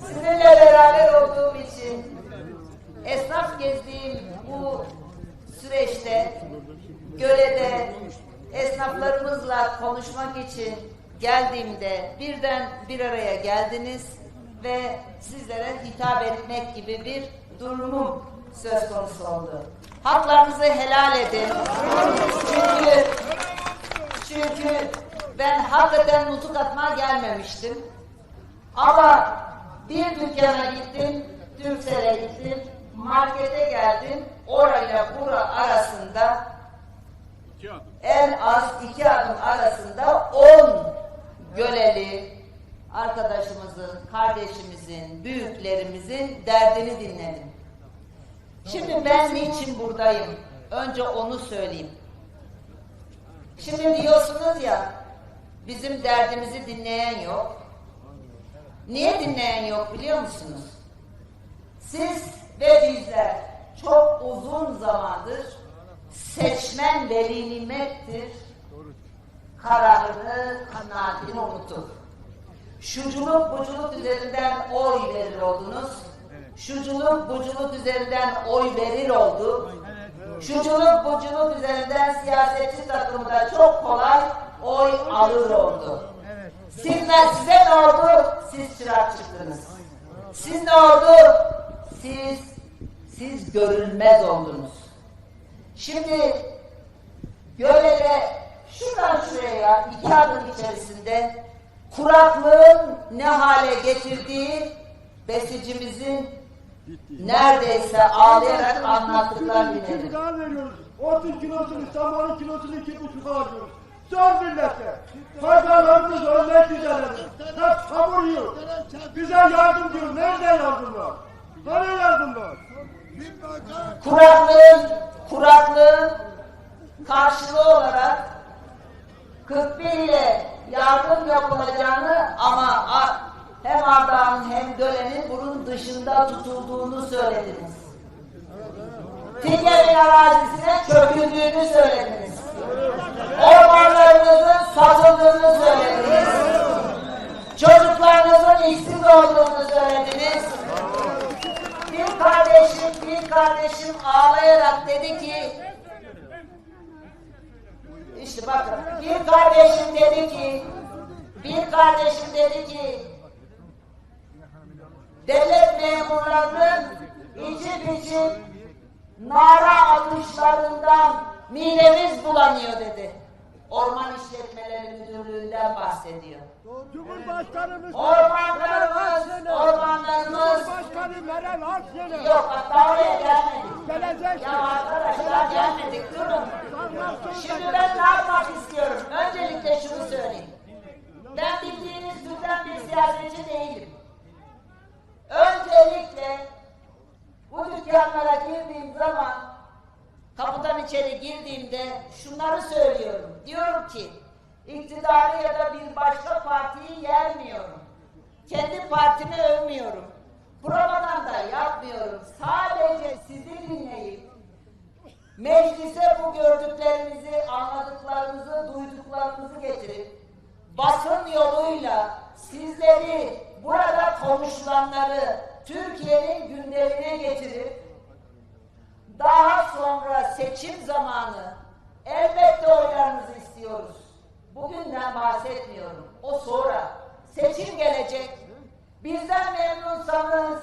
sizinle beraber olduğum için esnaf gezdiğim bu süreçte Göle'de esnaflarımızla konuşmak için geldiğimde birden bir araya geldiniz ve sizlere hitap etmek gibi bir durumum söz konusu oldu. Haklarınızı helal edin. Çünkü çünkü ben hakikaten nutuk atmaya gelmemiştim. Ama bir dükkana gittim, Türksel'e gittim, markete geldim, orayla bura arasında en az iki adım arasında on göleli arkadaşımızın, kardeşimizin, büyüklerimizin derdini dinledim. Şimdi ben niçin buradayım? Önce onu söyleyeyim. Şimdi diyorsunuz ya, bizim derdimizi dinleyen yok. Niye dinleyen yok biliyor musunuz? Siz ve bizler çok uzun zamandır seçmen veli nimettir kararını, kanaatini unutup şuculuk buculuk üzerinden oy verir oldunuz. Şuculuk buculuk üzerinden oy verir oldu. Şuculuk buculuk üzerinden siyasetçi takımı da çok kolay oy alır oldu. Sizler size ne oldu? Siz çırak çıktınız. Siz ne oldu? Siz siz görülmez oldunuz. Şimdi Göle'de şuradan şuraya iki adım içerisinde kuraklığın ne hale getirdiği besicimizin neredeyse ağlayarak anlattıklarını İki dinledim. gıda veriyoruz. Otun kilosunu, samanın kilosunu iki buçuk alıyoruz. Zor millete. Pazarlarımız örnek güzelledir. Hep hamur yiyor. Bize yardım diyor. Nerede yardım var? Nereye yardım var? Kuraklığın, kuraklığın karşılığı olarak 41 ile yardım yapılacağını ama hem Ardahan'ın hem Göle'nin bunun dışında tutulduğunu söylediniz. Tinger'in arazisine çöküldüğünü söylediniz. Ormanlarınızın satıldığını söylediniz. Çocuklarınızın işsiz olduğunu söylediniz. Bir kardeşim, bir kardeşim ağlayarak dedi ki işte bakın bir kardeşim dedi ki bir kardeşim dedi ki devlet memurlarının içip içip nara atışlarından midemiz bulanıyor dedi. Orman İşletmeleri Müdürlüğü'nden bahsediyor. Cumhurbaşkanımız Ormanlarımız, ormanlarımız Cumhurbaşkanı Meral Akşener. yok hatta oraya gelmedik. Gelecek. Ya arkadaşlar gelmedik durun. Şimdi ben ne yapmak istiyorum? Öncelikle şunu söyleyeyim. Ben bildiğiniz türden bir siyasetçi değilim. Öncelikle bu dükkanlara girdiğim zaman kapıdan içeri girdiğimde şunları söylüyorum. Diyorum ki iktidarı ya da bir başka partiyi yermiyorum. Kendi partimi övmüyorum. Propaganda yapmıyorum. Sadece sizi dinleyip meclise bu gördüklerimizi, anladıklarımızı, duyduklarımızı getirip basın yoluyla sizleri burada konuşulanları Türkiye'nin gündemine getirip daha sonra seçim zamanı elbette oylarınızı istiyoruz. Bugünden bahsetmiyorum. O sonra seçim gelecek. Bizden memnunsanız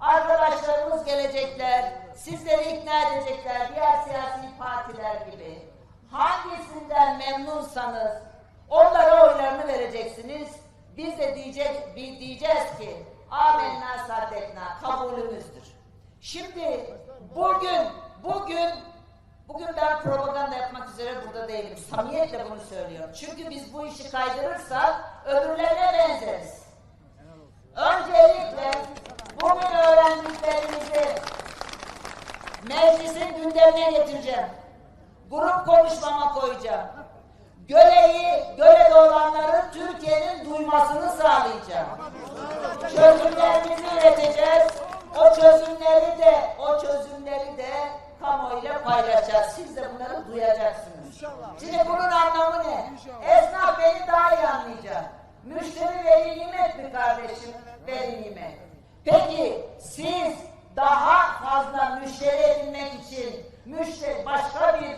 arkadaşlarımız gelecekler. Sizleri ikna edecekler. Diğer siyasi partiler gibi. Hangisinden memnunsanız onlara oylarını vereceksiniz. Biz de diyecek, diyeceğiz ki amenna saddetna kabulümüzdür. Şimdi bugün bugün bugün ben propaganda yapmak üzere burada değilim. Samimiyetle bunu söylüyorum. Çünkü biz bu işi kaydırırsak öbürlerine benzeriz. Öncelikle bugün öğrendiklerimizi meclisin gündemine getireceğim. Grup konuşmama koyacağım. Göle'yi, Göle'de olanların Türkiye'nin duymasını sağlayacağım. çözümlerimizi üreteceğiz. O çözümleri de, o çözümleri de kamuoyuyla paylaşacağız. Siz de bunları duyacaksınız. Şimdi bunun anlamı ne? Esnaf beni daha iyi anlayacak. Müşteri veli nimet mi kardeşim? Veli nimet. Peki siz daha fazla müşteri edinmek için müşteri başka bir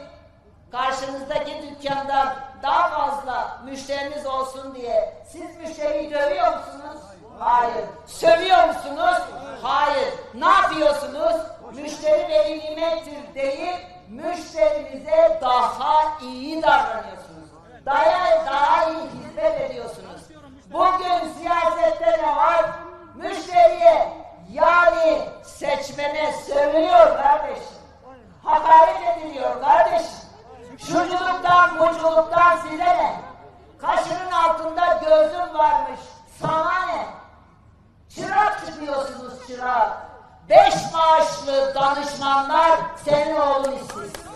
karşınızdaki dükkandan daha fazla müşteriniz olsun diye siz müşteriyi dövüyor musunuz? Hayır. Sövüyor musunuz? Hayır. Ne yapıyorsunuz? Müşteri veli nimettir deyip müşterinize daha davranıyorsunuz. Daha, daha iyi hizmet ediyorsunuz. Bugün siyasette ne var? Müşteriye yani seçmene sövülüyor kardeşim. Hakaret ediliyor kardeşim. Şuculuktan, buculuktan size ne? Kaşının altında gözüm varmış. Sana ne? Çırak çıkıyorsunuz çırak. Beş maaşlı danışmanlar senin oğlun işsiz.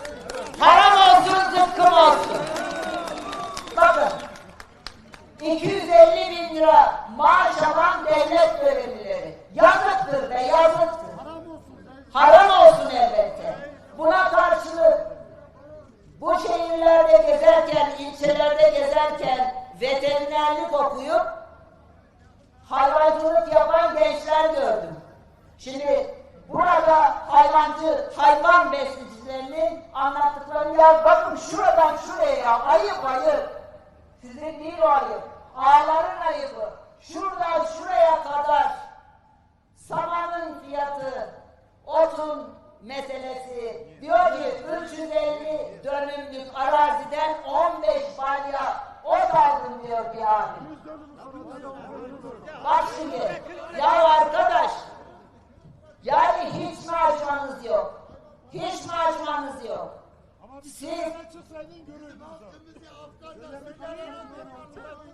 Haram olsun, zıkkım olsun. Bakın. 250 bin lira maaş alan devlet görevlileri. Yazıktır be yazıktır. Haram olsun elbette. Buna karşılık bu şehirlerde gezerken, ilçelerde gezerken veterinerlik okuyup hayvancılık yapan gençler gördüm. Şimdi burada hayvancı, hayvan besleyicilerinin anlattıklarını ya bakın şuradan şuraya ayıp ayıp. Sizin değil o ayıp. Ağların ayıbı. Şuradan şuraya kadar samanın fiyatı, otun meselesi. Diyor ki 350 dönümlük araziden 15 balya ot aldım diyor bir abi. Bak şimdi, ya arkadaş, yani hiç mi açmanız yok? Hiç mi açmanız yok? Siz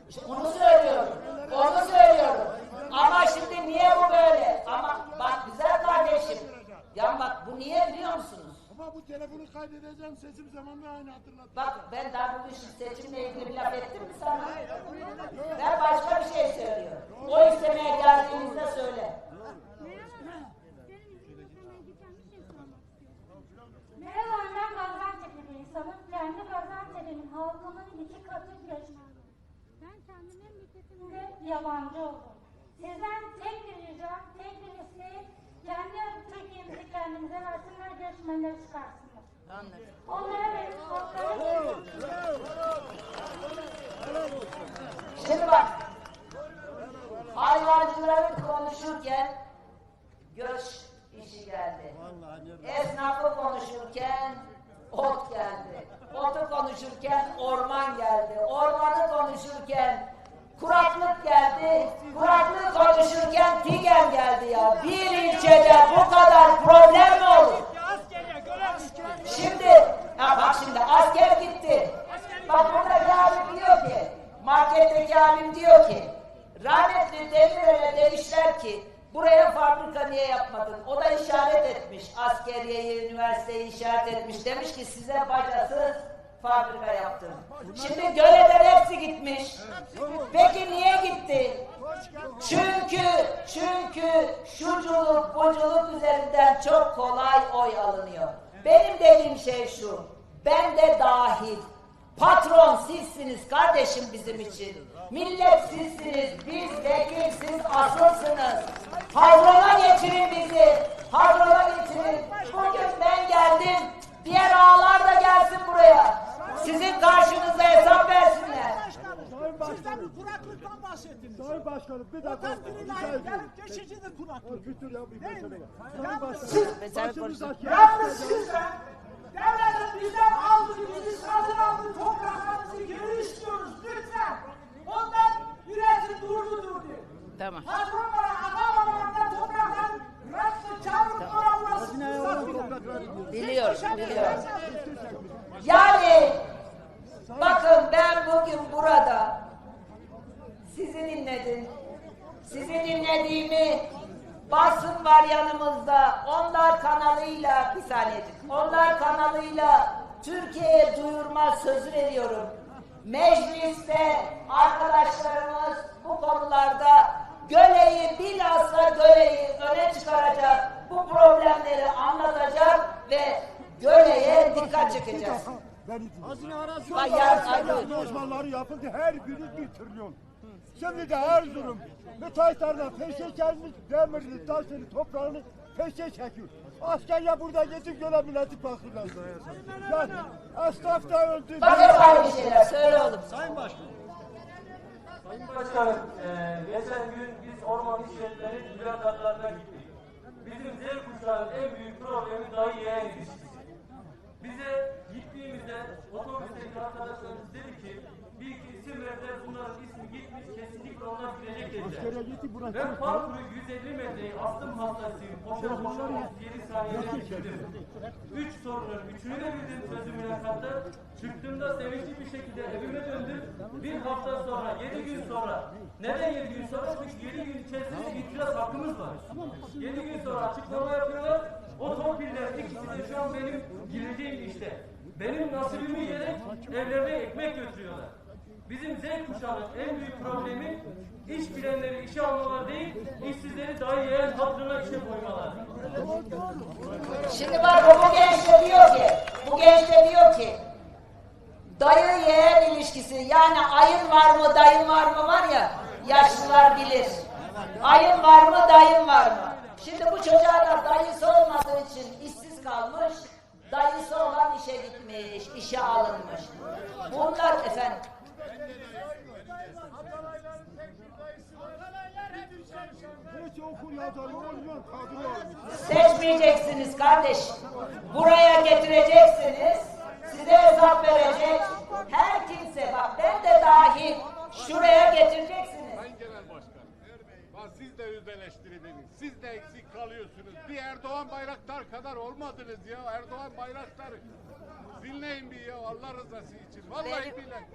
İşte onu söylüyorum. Onu söylüyorum. Ama şimdi niye bu böyle? Ama bak güzel kardeşim. Ya bak bu niye biliyor musunuz? Ama bu telefonu kaydedeceğim sesim zamanla aynı hatırlat. Bak ben daha bugün seçimle ilgili bir laf ettim mi sana? Ben başka bir şey söylüyorum. O istemeye geldiğinizde söyle. Merhaba ben Gaziantep'li bir insanım. Kendi Gaziantep'imin halkının iki katı göçmen. Ben kendim memleketimde yabancı oldum. Sizden tek bir ricam, tek bir isteğim, kendi Türkiye'mizi kendimize versinler, göçmenleri çıkarsınlar. Şimdi bak. Hayvancıları konuşurken göç işi geldi. Esnafı konuşurken ot geldi. Otu konuşurken orman geldi. Ormanı konuşurken kuraklık geldi. Kuraklık konuşurken tigen geldi ya. Bir ilçede bu kadar problem mi olur? Şimdi, ha bak şimdi asker gitti. Bak buradaki abim diyor ki, marketteki abim diyor ki, rahmetli Demirel'e demişler ki, buraya fabrika niye yapmadın? O da işaret etmiş, askeriyeyi, üniversiteyi işaret etmiş. Demiş ki size bacasız fabrika yaptım. Şimdi Göle'den hepsi gitmiş. Peki niye gitti? Çünkü, çünkü şuculuk, buculuk üzerinden çok kolay oy alınıyor. Benim dediğim şey şu, ben de dahil. Patron sizsiniz kardeşim bizim için. Millet sizsiniz, biz vekil, siz asılsınız. Hadrona getirin bizi, hadrona getirin. Bugün ben geldim, diğer ağalar da gelsin buraya. Sizin karşınıza hesap versinler. Sizden bir kuraklıktan bahsettiniz. Sayın Başkanım bir dakika. Layık ediyorum. gelip geçicidir kuraklık. Bir tür yapayım Değil mesele var. Sayın Yalnız Başkanım. siz- Ben başımızdaki- Yalnız sizden devletin bizden aldığı, bizi satın aldığı topraklarımızı geri istiyoruz lütfen. Ondan üretim durdu durdu. Tamam. Patronlara adamalarından topraklar bıraktı, çağırıp ona burası satın. Biliyorum, biliyorum. Yani bakın ben bugün burada sizi dinledim. Sizi dinlediğimi Basın var yanımızda. Onlar kanalıyla bir saniyecik. Onlar kanalıyla Türkiye'ye duyurma sözü veriyorum. Mecliste arkadaşlarımız bu konularda göleyi bilhassa göleyi öne çıkaracak. Bu problemleri anlatacak ve göleye dikkat çekeceğiz. Ben Hazine arazi. Yapıldı. Her günü bir trilyon. Şimdi de Erzurum müteahhitlerle peşe gelmiş demirini, taşını, toprağını peşe çekiyor. Asker ya burada gidip göre milleti bakırlar. Yani esnaf da öldü. Bak hep aynı şeyler. Söyle oğlum. Sayın Başkan. Sayın Başkanım, eee geçen gün biz orman işletmenin mülakatlarına gittik. Bizim Z kuşağının en büyük problemi dayı yeğen ilişkisi. Bize gittiğimizde otobüsteki arkadaşlarımız dedi ki bir iki isim verdiler bunların gitmiş kesinlikle onlar gidecek dediler. Ben parkuru 150 metreyi astım hastasıyım. Koşa 37 saniyede bitirdim. Üç sorunun üçünü de bildim sözü mülakatta. Çıktığımda sevinçli bir şekilde evime döndüm. Bir hafta sonra, yedi gün sonra. Neden yedi gün sonra? Çünkü yedi gün içerisinde itiraz hakkımız var. Yedi gün sonra açıklama yapıyorlar. O torpiller ikisi de şu an benim gireceğim işte. Benim nasibimi yiyerek evlerine ekmek götürüyorlar. Bizim Z kuşağının en büyük problemi iş bilenleri işe almalar değil, işsizleri dahi yeğen hatırına işe koymalar. Şimdi bak bu genç diyor ki, bu genç diyor ki, dayı yeğen ilişkisi yani ayın var mı dayın var mı var ya, yaşlılar bilir. Ayın var mı dayın var mı? Şimdi bu çocuğa da dayısı olmadığı için işsiz kalmış, dayısı olan işe gitmiş, işe alınmış. Bunlar efendim, Seçmeyeceksiniz kardeş. Buraya getireceksiniz. Size hesap verecek. Her kimse bak ben de dahil şuraya getireceksiniz. Sayın Genel Başkan, siz de öz eleştiri dediniz. Siz de eksik kalıyorsunuz. Bir Erdoğan Bayraktar kadar olmadınız ya. Erdoğan Bayraktar. Dinleyin bir ya Allah rızası için. Vallahi billahi.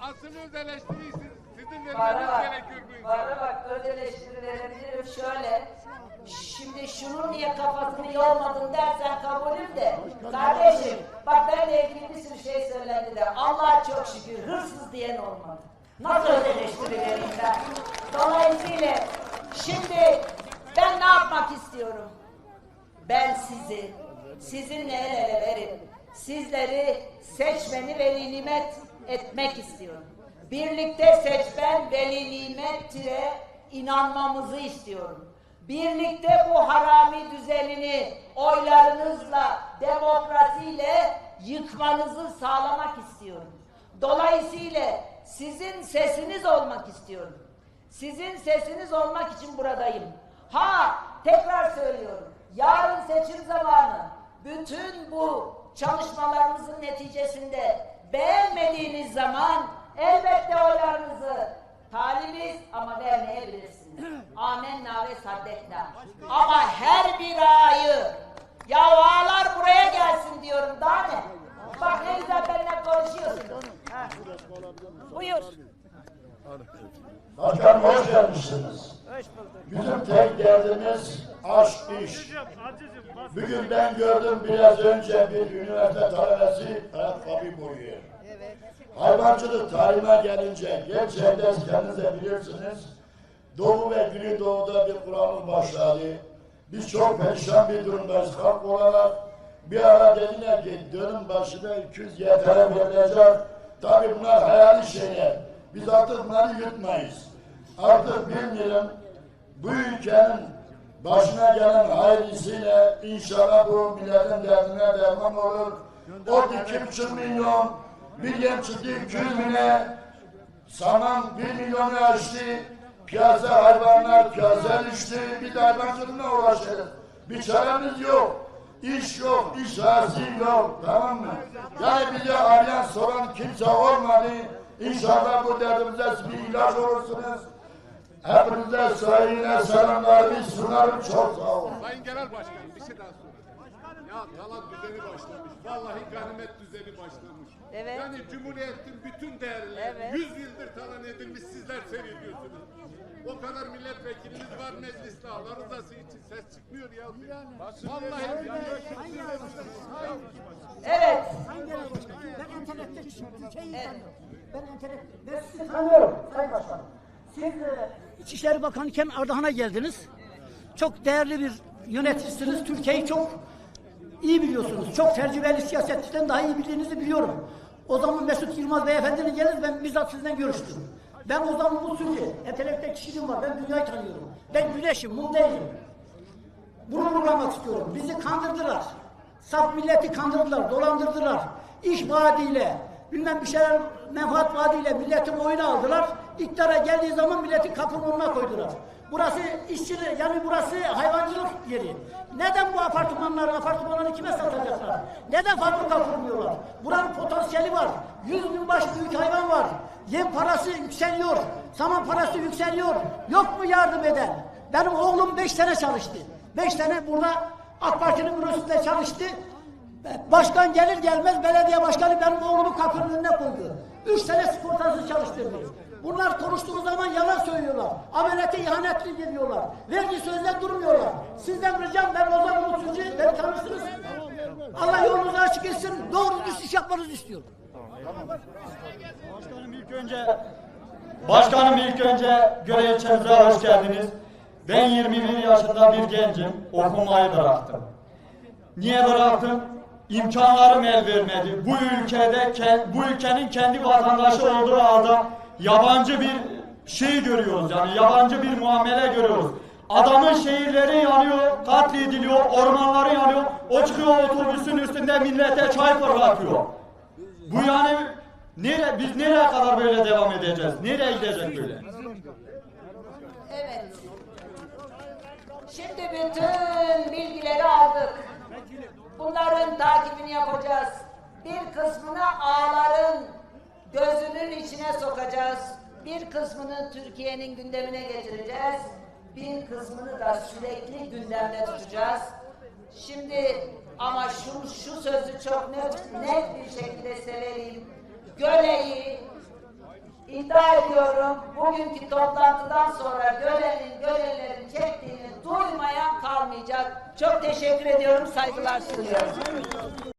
Asıl öz eleştiriyi siz, sizin Bana vermeniz bak, gerekiyor bu bana bak öz eleştiri verebilirim şöyle. Şimdi şunun niye kafasını yormadın dersen kabulüm de. Kardeşim bak benle ilgili bir sürü şey söylendi de Allah'a çok şükür hırsız diyen olmadı. Nasıl öz eleştiri vereyim ben? Dolayısıyla şimdi ben ne yapmak istiyorum? Ben sizi, sizinle el ele verip sizleri seçmeni veli nimet etmek istiyorum. Birlikte seçmen veli nimettire inanmamızı istiyorum. Birlikte bu harami düzenini oylarınızla, demokrasiyle yıkmanızı sağlamak istiyorum. Dolayısıyla sizin sesiniz olmak istiyorum. Sizin sesiniz olmak için buradayım. Ha tekrar söylüyorum. Yarın seçim zamanı bütün bu çalışmalarımızın neticesinde beğenmediğiniz zaman elbette oylarınızı talibiz ama vermeyebilirsiniz. Amenna ve saddetna. Ama her bir ayı ya ağalar buraya gelsin diyorum daha ne? Bak ne güzel benimle konuşuyorsunuz. Ha. Buyur. Başkanım hoş gelmişsiniz. Bizim tek derdimiz aşk iş. Bugün ben gördüm biraz önce bir üniversite talebesi ayakkabı boyuyor. Hayvancılık tarihine gelince gerçekten kendiniz de bilirsiniz. Doğu ve Güneydoğu'da bir kuramız başladı. Biz çok perişan bir durumdayız halk olarak. Bir ara dediler ki dönüm başına 200 YTL verilecek. Tabii bunlar hayali şeyler. Biz artık bunları yutmayız. Artık bilmiyorum bu ülkenin başına gelen hayırlısıyla inşallah bu milletin derdine derman olur. O iki buçuk milyon bir çıktı 200 bine saman bir milyonu aştı. Piyasa hayvanlar piyasa düştü. Bir de hayvancılıkla uğraşırız. Bir çaremiz yok. İş yok, iş hasil yok. Tamam mı? Yani bize arayan soran kimse olmadı. İnşallah bu derdimize bir ilaç olursunuz. Hepinize saygıyla selamlarımı sunarım. Çok sağ olun. Sayın Genel Başkan bir şey daha sorayım. Ya talan düzeni başlamış. Vallahi ganimet düzeni başlamış. Evet. Yani Cumhuriyet'in bütün değerleri Evet. 100 yıldır talan edilmiş sizler seyrediyorsunuz. O kadar milletvekiliniz var mecliste Allah rızası için ses çıkmıyor ya. Vallahi Evet. Ben entelektüel Türkiye'yi tanıyorum. Ben entelektüel. Ben sizi tanıyorum Sayın Başkanım. Siz e, İçişleri Bakanıken Ardahan'a geldiniz. Çok değerli bir yöneticisiniz. Türkiye'yi çok iyi biliyorsunuz. Çok tecrübeli siyasetçiden daha iyi bildiğinizi biliyorum. O zaman Mesut Yılmaz beyefendinin gelir ben bizzat sizden görüştüm. Ben o zaman bu sürü entelektüel kişiliğim var. Ben dünyayı tanıyorum. Ben güneşim, mum değilim. Bunu vurgulamak istiyorum. Bizi kandırdılar. Saf milleti kandırdılar, dolandırdılar. İş vaadiyle, bilmem bir şeyler menfaat vaadiyle milletin oyunu aldılar. İktidara geldiği zaman milletin kapının önüne koydular. Burası işçi, yani burası hayvancılık yeri. Neden bu apartmanları, apartmanları kime satacaklar? Neden fabrika kurmuyorlar? Buranın potansiyeli var. Yüz bin baş büyük hayvan var. Yem parası yükseliyor. Saman parası yükseliyor. Yok mu yardım eden? Benim oğlum beş sene çalıştı. Beş sene burada AK Parti'nin bürosunda çalıştı. Başkan gelir gelmez belediye başkanı benim oğlumu kapının önüne koydu. Üç sene sigortasız çalıştırdı. Bunlar konuştuğu zaman yalan söylüyorlar. Ameliyete ihanetli geliyorlar. Verdiği sözden durmuyorlar. Sizden ricam ben Ozan Umutsucu, beni tanırsınız. Allah yolunuzu açık etsin. Doğru düz iş yapmanızı istiyorum. Başkanım ilk önce Başkanım ilk önce görev ilçemize hoş geldiniz. Ben 21 yaşında bir gencim. Okumayı bıraktım. Niye bıraktım? İmkanlarım el vermedi. Bu ülkede ke- bu ülkenin kendi vatandaşı olduğu halde yabancı bir şey görüyoruz. Yani yabancı bir muamele görüyoruz. Adamın şehirleri yanıyor, katlediliyor, ormanları yanıyor. O çıkıyor otobüsün üstünde millete çay fırlatıyor. Bu yani nere, biz nereye kadar böyle devam edeceğiz? Nereye gidecek böyle? Evet. Şimdi bütün bilgileri aldık. Bunların takibini yapacağız. Bir kısmını ağların gözünün içine sokacağız. Bir kısmını Türkiye'nin gündemine getireceğiz. Bir kısmını da sürekli gündemde tutacağız. Şimdi ama şu, şu sözü çok net, net bir şekilde size vereyim. Göle'yi İddia ediyorum bugünkü toplantıdan sonra görenin görelerin çektiğini duymayan kalmayacak. Çok teşekkür ediyorum, saygılar sunuyorum.